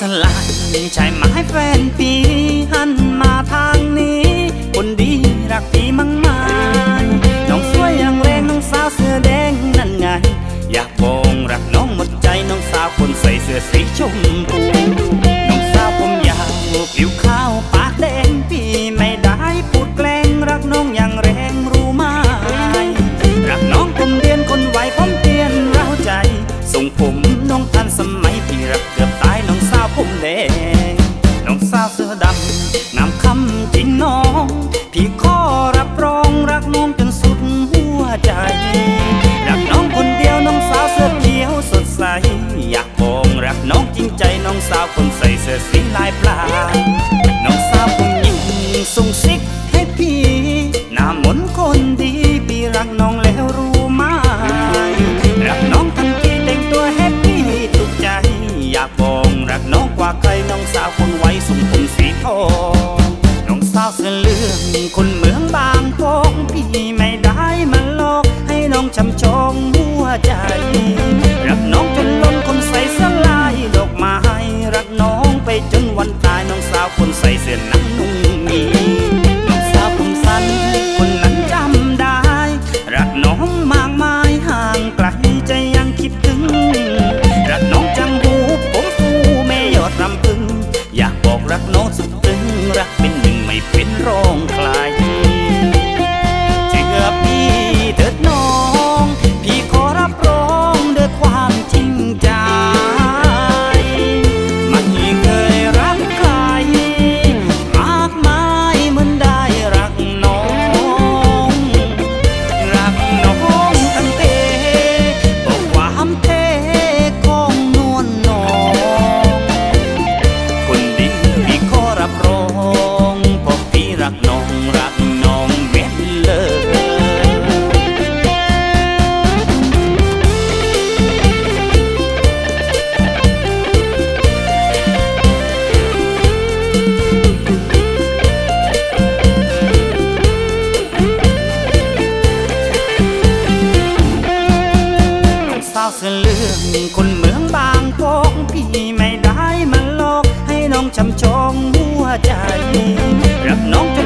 สลายใช่ไหมแฟนปีหันมา เสื้อดำนำคำจริงน้อง พี่ขอรับรองรักน้องจนสุดหัวใจ รักน้องคนเดียวน้องสาวเสื้อเขียวสดใส อยากบองรักน้องจริงใจน้องสาวคนใส่เสื้อสีลายปลา เรื่องคนเมืองบางพงพี่ไม่ได้มาลอก ให้น้องจำชองหัวใจ รับน้อง เรื่องคนเมืองบางกอกพี่ไม่ได้มาหลอก ให้น้องช้ำชองหัวใจรับน้อง